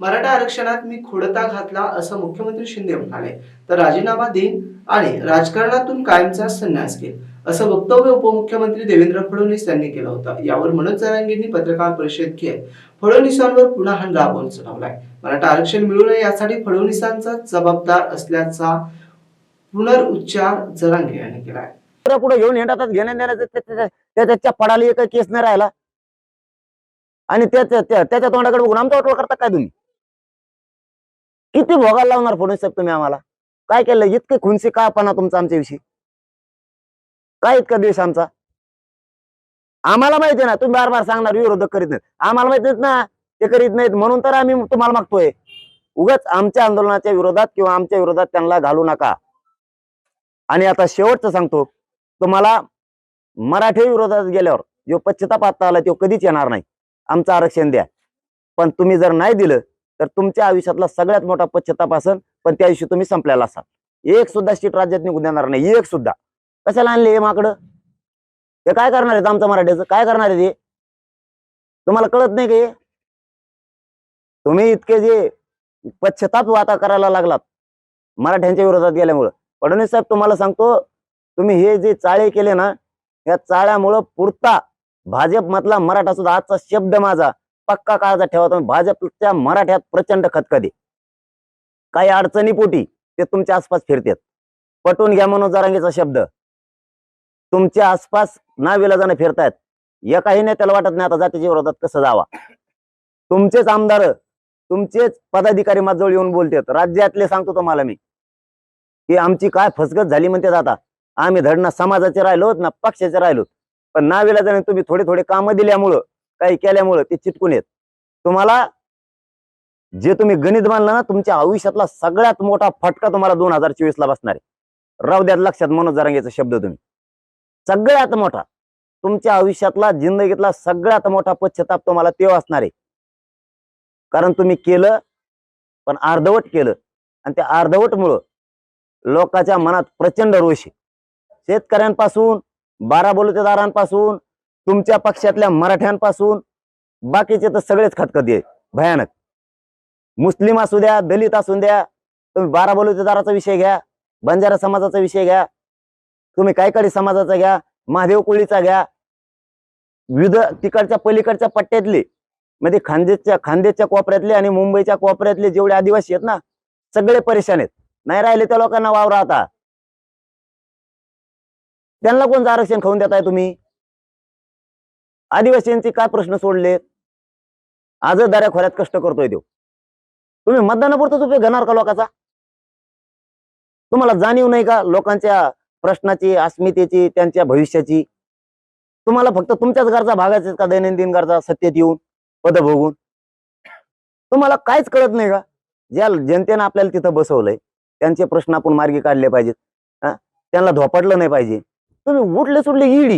मराठा आरक्षणात मी खोडता घातला असं मुख्यमंत्री शिंदे म्हणाले. तर राजीनामा देईन आणि राजकारणातून कायमचा संन्यास घेईल असं वक्तव्य उपमुख्यमंत्री देवेंद्र फडणवीस यांनी केलं होतं. यावर मनोज जरांगेंनी पत्रकार परिषद घेत फडणवीसांवर पुन्हा हल्ला बोल चढवलाय. मराठा आरक्षण मिळू नये यासाठी फडणवीसांचा जबाबदार असल्याचा पुनरुच्चार जरांगे यांनी केलाय. पुढे घेऊन येण्यात घेण्या देण्याचं त्या- त्याच्या पडाली एक केस नाही राहिला. आणि त्याच्या त्याच्या तोंडाकडे बघून आमचा वाटोळ करता काय तुम्ही? किती भोगायला लावणार फडणवीस साहेब तुम्ही आम्हाला? काय केलं? इतके खुनसी का पणा तुमचा आमच्याविषयी? काय इतका द्वेष आमचा? आम्हाला माहिती ना तुम्ही बार बार सांगणार विरोधक करीत नाहीत. आम्हाला माहिती नाहीत ना ते करीत नाहीत म्हणून तर आम्ही तुम्हाला मागतोय. उगाच आमच्या आंदोलनाच्या विरोधात किंवा आमच्या विरोधात त्यांना घालू नका. आणि आता शेवटचं सांगतो तुम्हाला मराठी विरोधात गेल्यावर जो पश्चिताप आता आला तो कधीच येणार नाही. आमचं आरक्षण द्या. पण तुम्ही जर नाही दिलं तर तुमच्या आयुष्यातला सगळ्यात मोठा पश्चाताप असेल पण त्या आयुष्य तुम्ही संपलेला असाल. एक सुद्धा सीट राज्यात निघून देणार नाही एक सुद्धा. कशाला आणले हे माकडं? ते काय करणार आहेत आमचं मराठीचं काय करणार आहे ते तुम्हाला कळत नाही का तुम्ही इतके जे पश्चाताप वाता करायला लागलात मराठ्यांच्या विरोधात गेल्यामुळं. फडणवीस साहेब तुम्हाला सांगतो तुम्ही हे जे चाळे केले ना या चाळ्यामुळं पुरता भाजप मधला मराठा सुद्धा आजचा शब्द माझा. पक्का काळाचा ठेवा तुम्ही. भाजपच्या मराठ्यात प्रचंड खतखदे काही अडचणीपोटी ते तुमच्या आसपास फिरतात. पटवून घ्या म्हणून जारांगीचा शब्द. तुमच्या आसपास नाविलाजाने फिरतायत. एकाही नेत्याला वाटत नाही आता जातीच्या विरोधात कसं जावा. तुमचेच आमदार तुमचेच पदाधिकारी माझजवळ येऊन बोलतात. राज्यातले सांगतो तुम्हाला मी. की आमची काय फसगत झाली म्हणते आता. आम्ही धड ना समाजाचे राहिलो ना पक्षाचे राहिलो पण नाविलाजाने तुम्ही थोडे थोडे कामं दिल्यामुळं काही केल्यामुळं ते चिटकून येत. तुम्हाला जे तुम्ही गणित मानलं ना तुमच्या आयुष्यातला सगळ्यात मोठा फटका तुम्हाला दोन हजार चोवीस ला बसणार आहे. राहू द्यात लक्षात मनोज जरांगेचा शब्द तुम्ही. सगळ्यात मोठा तुमच्या आयुष्यातला जिंदगीतला सगळ्यात मोठा पश्चाताप तुम्हाला ते असणार आहे. कारण तुम्ही केलं पण अर्धवट केलं. आणि त्या अर्धवटमुळं लोकांच्या मनात प्रचंड रोष आहे. शेतकऱ्यांपासून बारा बलुतेदारांपासून तुमच्या पक्षातल्या मराठ्यांपासून बाकीचे तर सगळेच खतखती आहे भयानक. मुस्लिम असू द्या दलित असू द्या तुम्ही बारा बलुतेदाराचा विषय घ्या बंजारा समाजाचा विषय घ्या तुम्ही कायकाडी समाजाचा घ्या महादेव कोळीचा घ्या विविध तिकडच्या पलीकडच्या पट्ट्यातले म्हणजे खांदेच्या खांदेच्या कोपऱ्यातले आणि मुंबईच्या कोपऱ्यातले जेवढे आदिवासी आहेत ना सगळे परेशान आहेत. नाही राहिले त्या लोकांना वावर आता. त्यांना कोणतं आरक्षण खाऊन देताय तुम्ही? आदिवासींचे काय प्रश्न सोडले? आजच दऱ्या खोऱ्यात कष्ट करतोय तो तुम्ही मतदानापुरतच उपयोग घेणार का लोकांचा? तुम्हाला जाणीव नाही का लोकांच्या प्रश्नाची अस्मितेची त्यांच्या भविष्याची? तुम्हाला फक्त तुमच्याच गरजा भागायचे का दैनंदिन गरजा सत्तेत येऊन पद भोगून? तुम्हाला काहीच कळत नाही का? ज्या जनतेनं आपल्याला तिथं बसवलंय त्यांचे प्रश्न आपण मार्गी काढले पाहिजेत. त्यांना धोपटलं नाही पाहिजे. तुम्ही उठले सुटले ईडी.